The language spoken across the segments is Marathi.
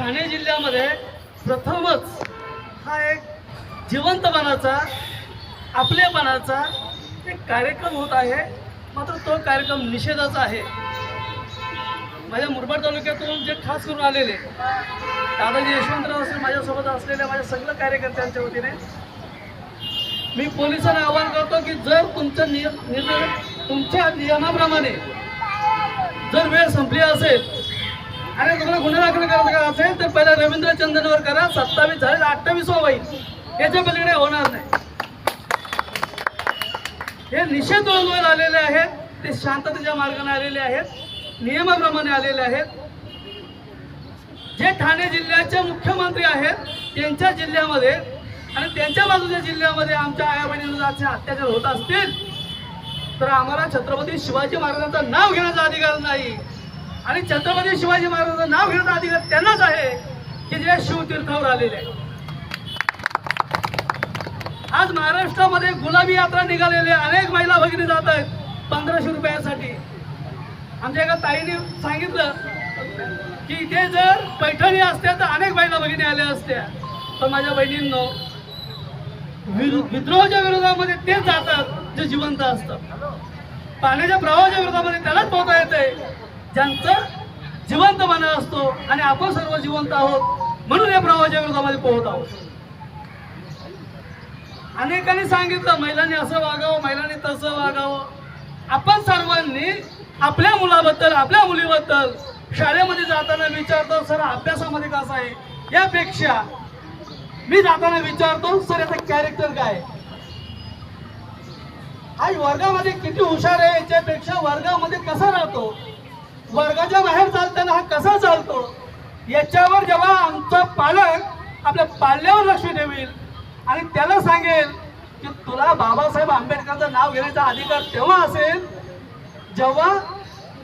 ठाणे जिल्ह्यामध्ये प्रथमच हा एक जिवंतपणाचा आपलेपणाचा एक कार्यक्रम होत आहे. मात्र तो कार्यक्रम निषेधाचा आहे. माझ्या मुरबाड तालुक्यातून जे खास करून आलेले दादाजी यशवंतराव असेल माझ्यासोबत असलेल्या माझ्या सगळ्या कार्यकर्त्यांच्या वतीने मी पोलिसांना आवाहन करतो की जर तुमचं नियम निर्णय तुमच्या नियमाप्रमाणे जर वेळ संपली असेल आणि तुम्हाला गुन्हा दाखल करायचा असेल तर पहिला रवींद्र चंदनवर करा. सत्तावीस झाले अठ्ठावीस होईल. याच्या पलीकडे होणार नाही. हे निषेध नोंदवून आलेले आहेत. ते शांततेच्या मार्गाने आलेले आहेत. नियमाप्रमाणे आलेले आहेत. जे ठाणे जिल्ह्याचे मुख्यमंत्री आहेत त्यांच्या जिल्ह्यामध्ये आणि त्यांच्या बाजूच्या जिल्ह्यामध्ये आमच्या आया बहिणींचे अत्याचार होत असतील तर आम्हाला छत्रपती शिवाजी महाराजांचं नाव घेण्याचा अधिकार नाही. आणि छत्रपती शिवाजी महाराजांचं नाव घेण्याचा अधिकार त्यांनाच आहे की जे शिवतीर्थावर आलेले आहे आज महाराष्ट्रामध्ये गुलाबी यात्रा निघालेली अनेक महिला भगिनी जात आहेत. पंधराशे रुपयासाठी. आमच्या एका ताईने सांगितलं की इथे जर पैठणी असत्या तर अनेक महिला भगिनी आल्या असत्या. पण माझ्या बहिणींनो विद्रोहाच्या विरोधामध्ये तेच जातात जे जिवंत असतात. पाण्याच्या प्रवाहाच्या विरोधामध्ये त्यालाच पोहता येते ज्यांचं जिवंतपणा असतो आणि आपण सर्व जिवंत आहोत म्हणून या प्रवाहाच्या विरोधामध्ये पोहत आहोत. अनेकांनी सांगितलं महिलांनी असं वागावं महिलांनी तसं वागावं. आपण सर्वांनी आपल्या मुलाबद्दल आपल्या मुलीबद्दल शाळेमध्ये जाताना विचारतो सर अभ्यासामध्ये कसं आहे? यापेक्षा मी जाताना विचारतो सर याचं कॅरेक्टर काय आज वर्गामध्ये किती हुशार आहे याच्यापेक्षा वर्गामध्ये कसा राहतो? वर्गाच्या बाहेर चालताना हा कसा चालतो? याच्यावर जेव्हा आमचा पालक आपल्या पाल्यावर लक्ष देईल आणि त्याला सांगेल की तुला बाबासाहेब आंबेडकरचं नाव घेण्याचा अधिकार तेव्हा असेल जेव्हा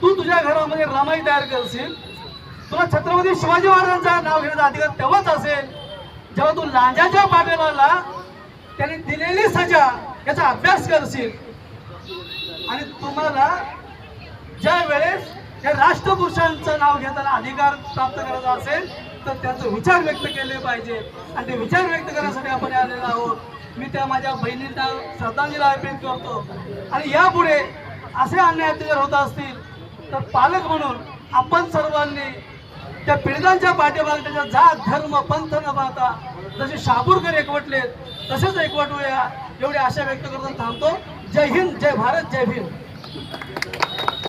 तू तुझ्या घरामध्ये रमाई तयार करशील. तुला छत्रपती शिवाजी महाराजांचा नाव घेण्याचा अधिकार तेव्हाच असेल. जेव्हा तू लांजाच्या पाटेलाला त्याने दिलेली सजा याचा अभ्यास करशील. आणि तुम्हाला ज्या वेळेस या राष्ट्रपुरुषांचं नाव घेताना अधिकार प्राप्त करायचा असेल तर त्याचे विचार व्यक्त केले पाहिजे. आणि ते विचार व्यक्त करण्यासाठी आपण आलेलो आहोत. मी त्या माझ्या बहिणींना श्रद्धांजली अर्पित करतो. आणि यापुढे असे अन्याय अत्याचार होत असतील तर पालक म्हणून आपण सर्वांनी त्या पीडितांच्या पाठीमागे त्याच्या जात धर्म पंथ न पाहता जसे शाबूरकर एकवटलेत तसेच एकवटूया एवढी आशा व्यक्त करून थांबतो. जय हिंद जय भारत जय भीम.